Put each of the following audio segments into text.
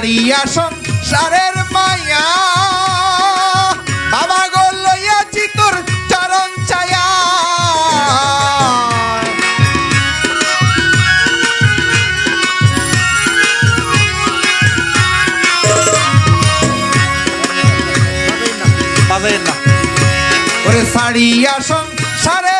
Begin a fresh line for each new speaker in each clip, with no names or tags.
সারিয়া সংসারের মায়া। বাবা গো লইয়াছি তোর চরণ ছায়া।
বাজাইন না।
ওরে সারিয়া সংসারের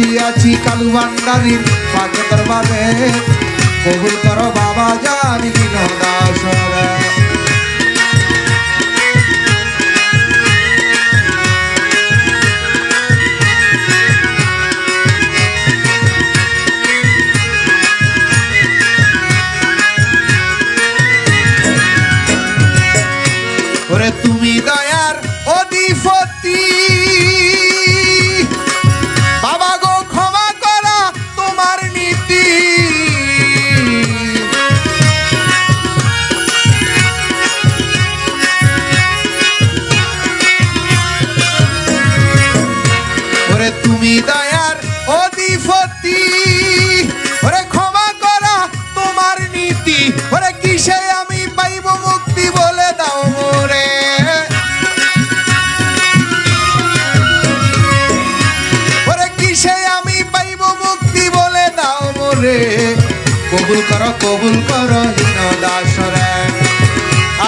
আসিয়াছি কালু ভান্ডারির পাক দরবারে। করো বাবা জানি দিন ওরে তুমি দয়ার অধিপতি। ওরে ক্ষমা করা তোমার নীতি। ওরে কিসে আমি পাইব মুক্তি বলে দাও মোরে। ওরে কিসে আমি পাইব মুক্তি বলে দাও মোরে। কবুল কর কবুল কর হীন দাসরে।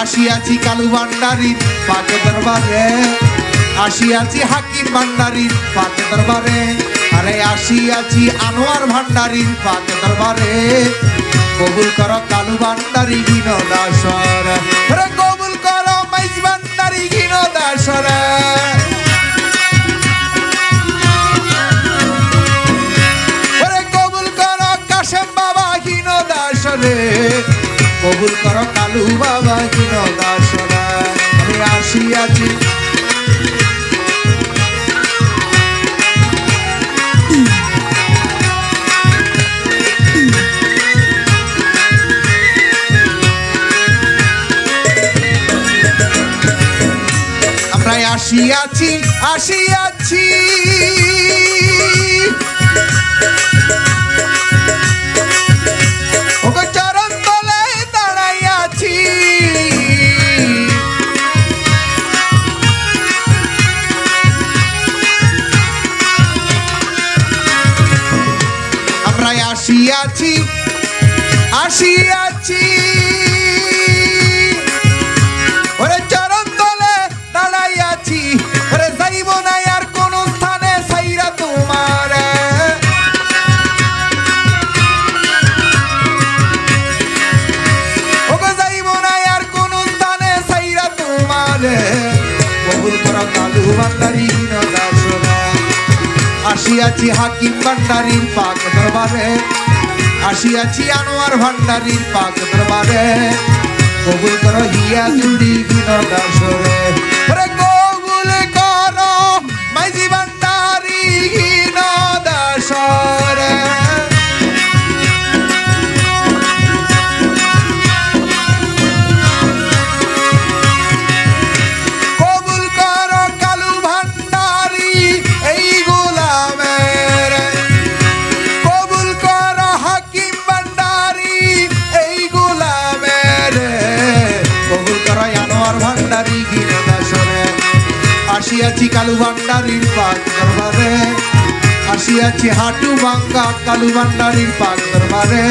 আসিয়াছি কালু ভান্ডারির পাক দরবারে আসিয়াছি হাকিম ভান্ডারির পাক দরবারে। আরে আসিয়াছি আনোয়ার ভান্ডারির পাক দরবারে। কবুল কর কালু ভান্ডারি হীন দাসর আরে কবুল কর মাইজ ভান্ডারি হীন দাসরে ওরে কবুল কর কালু বাবা হীন দাসরা আমি আসিয়াছি আমরা আসিয়াছি আসিয়াছি। ভান্ডারি দাসরা আসিয়াছি হাকিম ভান্ডারির পাক দরবারে, আসিয়াছি আনোয়ার ভান্ডারির পাক দরবারে। কবুল কর হিয়া জুড়ি বিনোদাসরে ওরে কবুল কর আসিয়াছি কালু ভান্ডারির পাক দরবারে। আসিয়াছি হাটু ভাঙ্গা কালু ভান্ডারির পাক দরবারে।